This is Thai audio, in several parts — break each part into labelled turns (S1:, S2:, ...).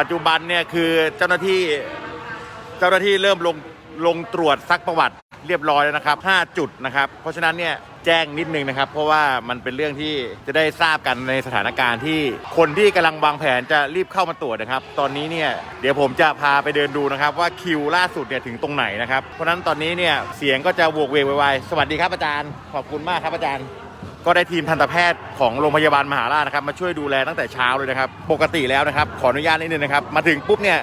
S1: ปัจจุบันเนี่ยคือเจ้าหน้าที่เจ้าหน้าที่เริ่มลงลงตรวจซักประวัติเรียบร้อยแล้วนะครับ 5 จุดนะครับ เพราะฉะนั้นเนี่ยแจ้งนิดนึงนะครับ เพราะว่ามันเป็นเรื่องที่จะได้ทราบกันในสถานการณ์ที่คนที่กำลังวางแผนจะรีบเข้ามาตรวจนะครับ ตอนนี้เนี่ยเดี๋ยวผมจะพาไปเดินดูนะครับ ว่าคิวล่าสุดเนี่ยถึงตรงไหนนะครับ เพราะฉะนั้นตอนนี้เนี่ยเสียงก็จะโวกเวกไวๆสวัสดีครับอาจารย์ ขอบคุณมากครับอาจารย์ ก็ได้ทีมทันตแพทย์ของโรงพยาบาลมหาราชนะครับ มาช่วยดูแลตั้งแต่เช้าเลยนะครับ ปกติแล้วนะครับ ขออนุญาตนิดนึงนะครับ มาถึงปุ๊บเนี่ย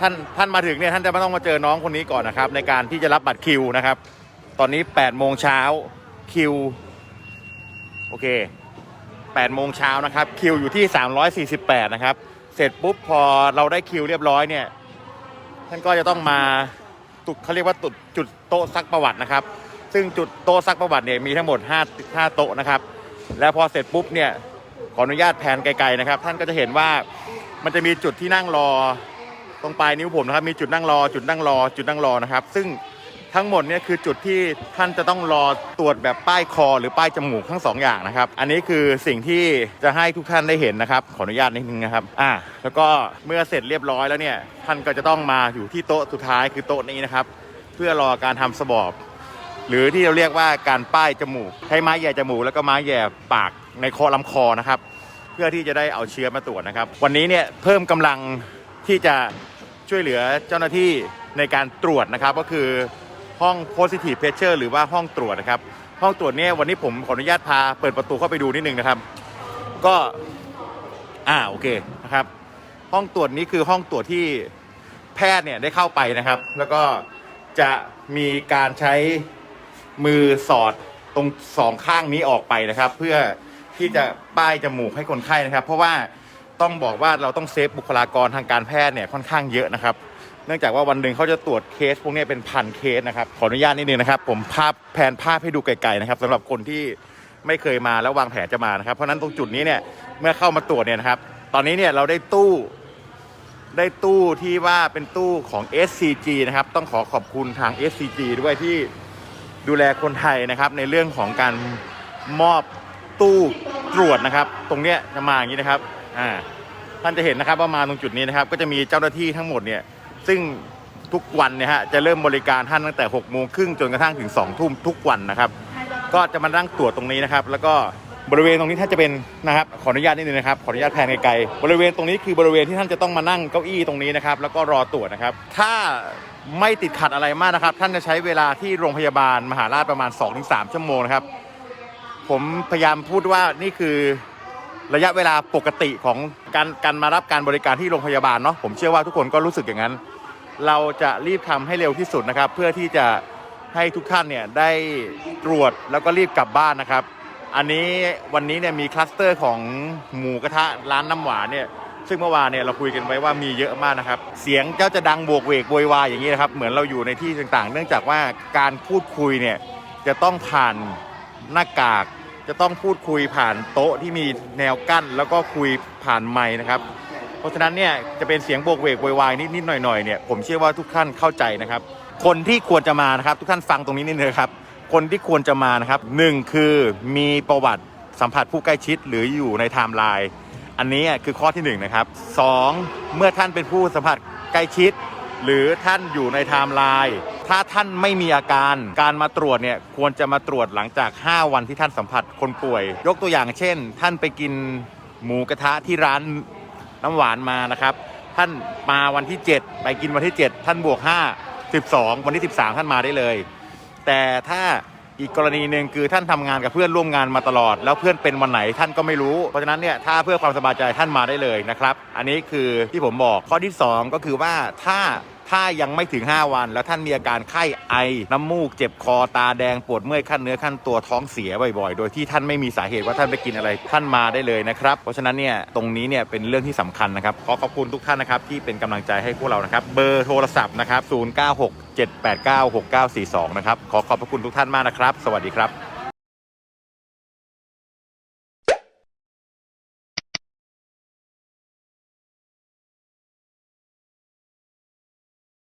S1: ท่านท่านมาถึงเนี่ยท่านจะไม่ต้องมาเจอน้องคนนี้ก่อนนะครับ ในการที่จะรับบัตรคิวนะครับ ตอนนี้8โมงเช้าคิวโอเค8โมงเช้านะครับคิวอยู่ที่ 348 นะครับ เสร็จปุ๊บพอเราได้คิวเรียบร้อยเนี่ยท่านก็จะต้องมาตุดเขาเรียกว่าตุดจุดโต๊ะซักประวัตินะครับ ซึ่งจุดโต๊ะซักประวัติเนี่ยมีทั้งหมด5 5โต๊ะนะครับ แล้วพอเสร็จปุ๊บเนี่ยขออนุญาตแผนไกลๆนะครับ ท่านก็จะเห็นว่ามันจะมีจุดที่นั่งรอตรงปลายนิ้วผมนะครับ มีจุดนั่งรอ จุดนั่งรอ จุดนั่งรอนะครับ ซึ่งทั้งหมดเนี่ยคือจุดที่ท่านจะต้องรอตรวจแบบป้ายคอ หรือป้ายจมูกทั้งสองอย่างนะครับ อันนี้คือสิ่งที่จะให้ทุกท่านได้เห็นนะครับ ขออนุญาตนิดนึงนะครับ อ่า แล้วก็เมื่อเสร็จเรียบร้อยแล้วเนี่ย ท่านก็จะต้องมาอยู่ที่โต๊ะสุดท้ายคือโต๊ะนี้นะครับ เพื่อรอการทำสบอบ หรือที่เราเรียกว่าการป้ายจมูกใช้ไม้แย่จมูกแล้วก็ไม้แย่ปากในคอลำคอนะครับ เพื่อที่จะได้เอาเชื้อมาตรวจนะครับ วันนี้เนี่ยเพิ่มกำลังที่จะช่วยเหลือเจ้าหน้าที่ในการตรวจนะครับ ก็คือห้อง positive pressure หรือว่าห้องตรวจนะครับ ห้องตรวจเนี่ยวันนี้ผมขออนุญาตพาเปิดประตูเข้าไปดูนิดนึงนะครับ ก็อ่าโอเคนะครับ ห้องตรวจนี้คือห้องตรวจที่แพทย์เนี่ยได้เข้าไปนะครับ แล้วก็จะมีการใช้ มือสอดตรงสองข้างนี้ออกไปนะครับ เพื่อที่จะป้ายจมูกให้คนไข้นะครับ เพราะว่าต้องบอกว่าเราต้องเซฟบุคลากรทางการแพทย์เนี่ยค่อนข้างเยอะนะครับ เนื่องจากว่าวันหนึ่งเขาจะตรวจเคสพวกนี้เป็นพันเคสนะครับ ขออนุญาตนิดนึงนะครับ ผมภาพแผนภาพให้ดูไกลๆนะครับสำหรับคนที่ไม่เคยมาแล้ววางแผนจะมานะครับ เพราะฉะนั้นตรงจุดนี้เนี่ยเมื่อเข้ามาตรวจเนี่ยนะครับ ตอนนี้เนี่ยเราได้ตู้ได้ตู้ที่ว่าเป็นตู้ของ SCG นะครับ ต้องขอขอบคุณทาง SCG ด้วยที่ ดูแลคนไทยนะครับในเรื่องของการมอบตู้ตรวจนะครับ ตรงเนี้ยจะมาอย่างนี้นะครับอ่าท่านจะเห็นนะครับว่ามาตรงจุดนี้นะครับ ก็จะมีเจ้าหน้าที่ทั้งหมดเนี่ยซึ่งทุกวันเนี่ยฮะจะเริ่มบริการท่านตั้งแต่6กโมงครึ่งจนกระทั่งถึง2องทุ่มทุกวันนะครับ ก็จะมานั่งตรวจตรงนี้นะครับ แล้วก็บริเวณตรงนี้ท่านจะเป็นนะครับขออนุญาตนิดนึงนะครับขออนุญาตแพนไกลๆบริเวณตรงนี้คือบริเวณที่ท่านจะต้องมานั่งเก้าอี้ตรงนี้นะครับ แล้วก็รอตรวจนะครับ ถ้า ไม่ติดขัดอะไรมากนะครับ ท่านจะใช้เวลาที่โรงพยาบาลมหาราชประมาณ 2-3 ชั่วโมงนะครับ ผมพยายามพูดว่านี่คือระยะเวลาปกติของการการมารับการบริการที่โรงพยาบาลเนาะผมเชื่อว่าทุกคนก็รู้สึกอย่างนั้น เราจะรีบทำให้เร็วที่สุดนะครับ เพื่อที่จะให้ทุกท่านเนี่ยได้ตรวจแล้วก็รีบกลับบ้านนะครับ อันนี้วันนี้เนี่ยมีคลัสเตอร์ของหมูกระทะร้านน้ำหวานเนี่ย ซึ่งเมื่อวานเนี่ยเราคุยกันไว้ว่ามีเยอะมากนะครับ เสียงเจ้าจะดังโบวกเวกโวยวายอย่างนี้นะครับ เหมือนเราอยู่ในที่ต่างๆ เนื่องจากว่าการพูดคุยเนี่ยจะต้องผ่านหน้ากาก จะต้องพูดคุยผ่านโต๊ะที่มีแนวกั้น แล้วก็คุยผ่านไมค์นะครับ เพราะฉะนั้นเนี่ยจะเป็นเสียงโบกเวกโวยวายนิดๆหน่อยๆเนี่ยผมเชื่อว่าทุกท่านเข้าใจนะครับ คนที่ควรจะมานะครับ ทุกท่านฟังตรงนี้นิดนึงนะครับ คนที่ควรจะมานะครับหนึ่งคือมีประวัติสัมผัสผู้ใกล้ชิดหรืออยู่ในไทม์ไลน์ อันนี้คือข้อที่หนึ่งนะครับสองเมื่อท่านเป็นผู้สัมผัสใกล้ชิด หรือท่านอยู่ในไทม์ไลน์ถ้าท่านไม่มีอาการการมาตรวจเนี่ยควรจะมาตรวจหลังจาก 5 วันที่ท่านสัมผัสคนป่วย ยกตัวอย่างเช่น ท่านไปกินหมูกระทะที่ร้านน้ำหวานมานะครับ ท่านมาวันที่ 7 ไปกินวันที่ 7 ท่านบวก 5 12 วันที่ 13 ท่านมาได้เลย แต่ถ้า อีกกรณีหนึ่งคือท่านทำงานกับเพื่อนร่วมงานมาตลอด แล้วเพื่อนเป็นวันไหนท่านก็ไม่รู้ เพราะฉะนั้นเนี่ยถ้าเพื่อความสบายใจท่านมาได้เลยนะครับ อันนี้คือที่ผมบอกข้อที่ 2 ก็คือว่าถ้า ถ้ายังไม่ถึง 5 วัน แล้วท่านมีอาการไข้ไอ น้ำมูก เจ็บคอตาแดงปวดเมื่อยขั้นเนื้อขั้นตัวท้องเสียบ่อยๆ โดยที่ท่านไม่มีสาเหตุว่าท่านไปกินอะไรท่านมาได้เลยนะครับ เพราะฉะนั้นเนี่ยตรงนี้เนี่ยเป็นเรื่องที่สำคัญนะครับขอขอบคุณทุกท่านนะครับที่เป็นกำลังใจให้พวกเรานะครับเบอร์โทรศัพท์นะครับ096 789 6942นะครับขอขอบพระคุณทุกท่านมากนะครับ สวัสดีครับ